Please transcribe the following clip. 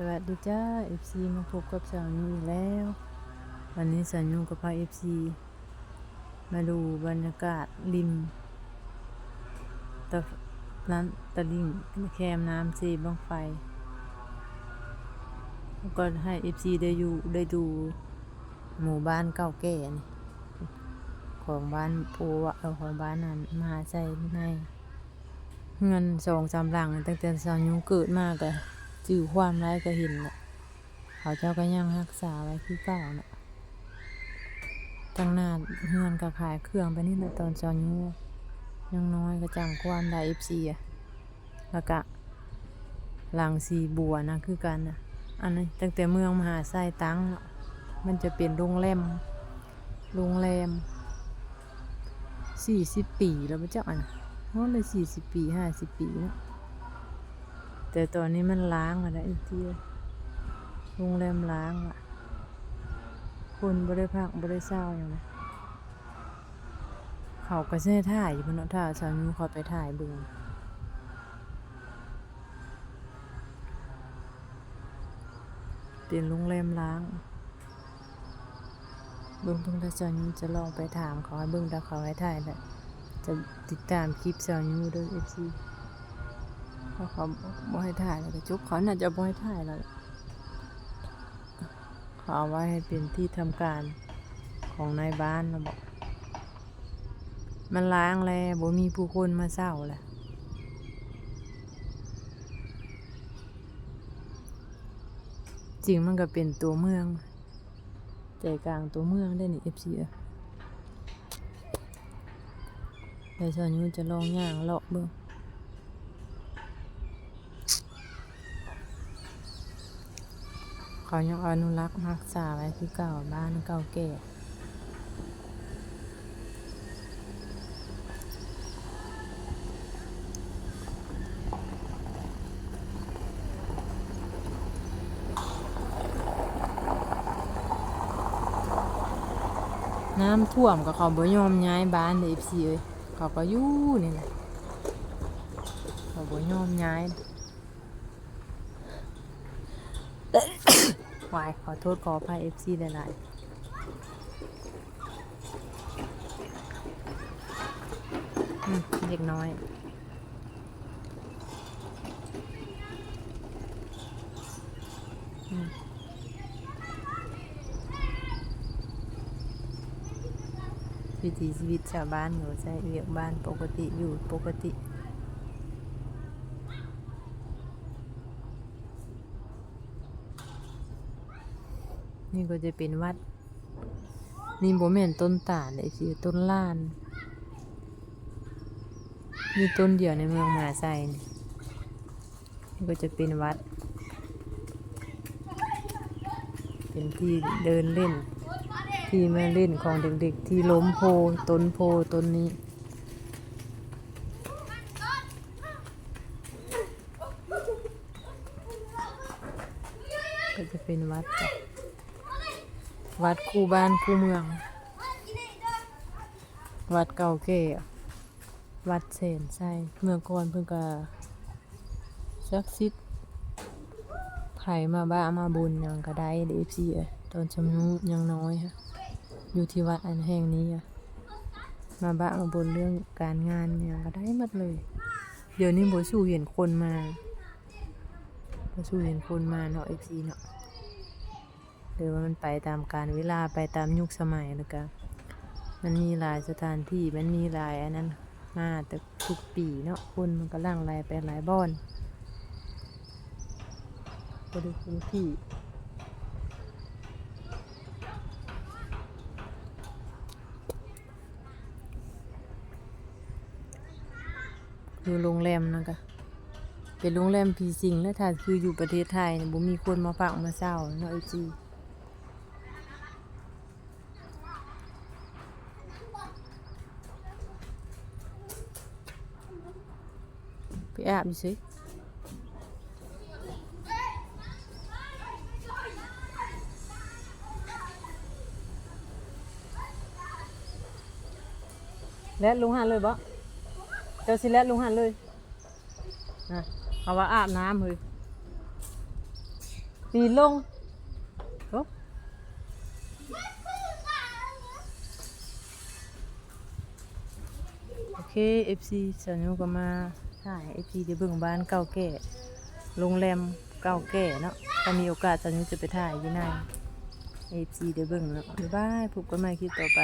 สวัสดีจ้า FC มาพบกับสาวยูอีกแล้ว วันนี้สาวยูกับพา FC มาดูบรรยากาศริมตะนั้นตะลิ่งแคมน้ำซีบ้างไฟ แล้วก็ให้ FC ได้อยู่ได้ดูหมู่บ้านเก่าแก่นี่ของบ้านปูวะของบ้านนั้นมาใจในเงินสองสามหลังตั้งแต่สาวยูเกิดมากอะ จื่อความร้ายก็เห็นแหละเขาเจ้าก็ยังรักษาไว้คือเก่าน่ะตั้งหน้าเฮือนก็ขายเครื่องไปนี่แหละตอนจอยูยังน้อยก็จำความได้เอฟซีอะแล้วก็หลังสีบัวนะคือกันนะอันนี้ตั้งแต่เมืองมหาไซตั้งมันจะเป็นโรงแรมโรงแรมสี่สิบปีแล้วพระเจ้าอะเพราะเลยสี่สิบปีห้าสิบปีเนาะ แต่ตอนนี้มันล้างอะนะอีกทีโรงแรมล้างอะคนบริพักบริเศร้าอย่างนะเขาก็ใช่ถ่ายอยู่บนเนาะถ่ายสาวนูเขาไปถ่ายเบึงเป็นโรงแรมล้างเบิ้งเพิ่งถ้าสาวนูจะลองไปถามเขาให้เบิ้งถ้าเขาให้ถ่ายแหละจะติดตามคลิปสาวนูด้วยเอฟซี เพราเขาบ่ให้ถ่ายแล้วก็จุกเขาน่าจะบ่ให้ถ่ายแล้วเขาเอาไว้ให้เป็นที่ทำการของนายบ้านนะบอกมันล้างแล้วบ่มีผู้คนมาเศร้าแหละจริงมันก็เป็นตัวเมือง ใจกลางตัวเมืองได้นี่ FC เอ้ยแต่ส่วนนี้จะลองย่างเลาะเบิ่ง เขายังอนุรักษ์รักษาไว้คือเก่าบ้านเก่าแก่น้ำท่วมก็เขาบ่ยอมย้ายบ้านเลยสิเอ้ยเขาก็อยู่นี่แหละเขาบ่ยอมย้าย วายขอโทษขออภัยเอฟซีหลายๆอืมเด็กน้อยอืมวิถีชีวิตชาวบ้านเขาใช้เรียกบ้านปกติอยู่ปกติ นี่ก็จะเป็นวัด นี่โบแม่นต้นตาลเลยสิต้นล้าน มีต้นเดียวในเมืองมหาไซนี่นี่ก็จะเป็นวัด เป็นที่เดินเล่น ที่มาเล่นของเด็กๆ ที่ล้มโพต้นโพต้นนี้ก็จะเป็นวัดจ้ะ วัดคู่บ้านคู่เมือง วัดเก่าแก่วัดเสนใช่เมื่อก่อนเพิ่งก็ซักซิดไผมาบ้ามาบุญยังก็ได้เดฟซีอ้ยตอนชำนุยังน้อยฮะอยู่ที่วัดอันแห่งนี้อะมาบ้ามาบุญเรื่องการงานเนี่ยงก็ได้หมดเลย เดี๋ยวนี้บ่สู้เห็นคนมาบ่สู้เห็นคนมาเนาะเอฟซีเนาะ หรือว่ามันไปตามการเวลาไปตามยุคสมัยแล้วก็มันมีหลายสถานที่มันมีหลายอันนั้นมาแต่ทุกปีเนาะคนมันก็ล่างลายไปหลายบ่อนก็ดูพื้นที่คือโรงแรมนะกะเป็นโรงแรมพีสิงและถ้าคืออยู่ประเทศไทยเนี่ยบ่มีคนมาพักมาเศร้าเนาะไอจี ไปอาบดูสิแล้วลุงหันเลยบ่เจ้าสิแล้วลุงหันเลยนะเขาว่าอาบน้ำเลยปีลงโอ้โอเค FC สาวนุก็มา ใช่ไอจีเดี๋ยวเบิ่งบ้านเก่าแก่โรงแรมเก่าแก่เนาะถ้ามีโอกาสตอนนี้จะไปถ่ายอยู่ใน FC เดี๋ยวเบิ่งเนาะบ๊ายบายพบกันใหม่คลิปต่อไป